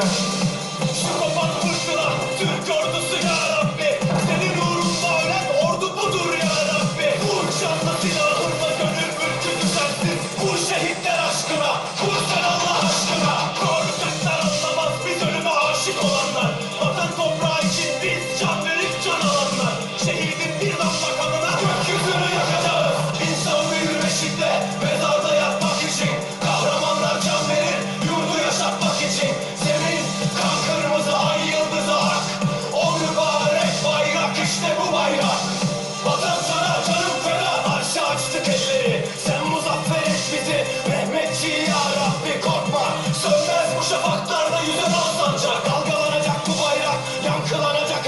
Wow. ateşi ya Rabbi korkma. Sönmez bu şafaklarda yüzen al Dalgalanacak bu bayrak yankılanacak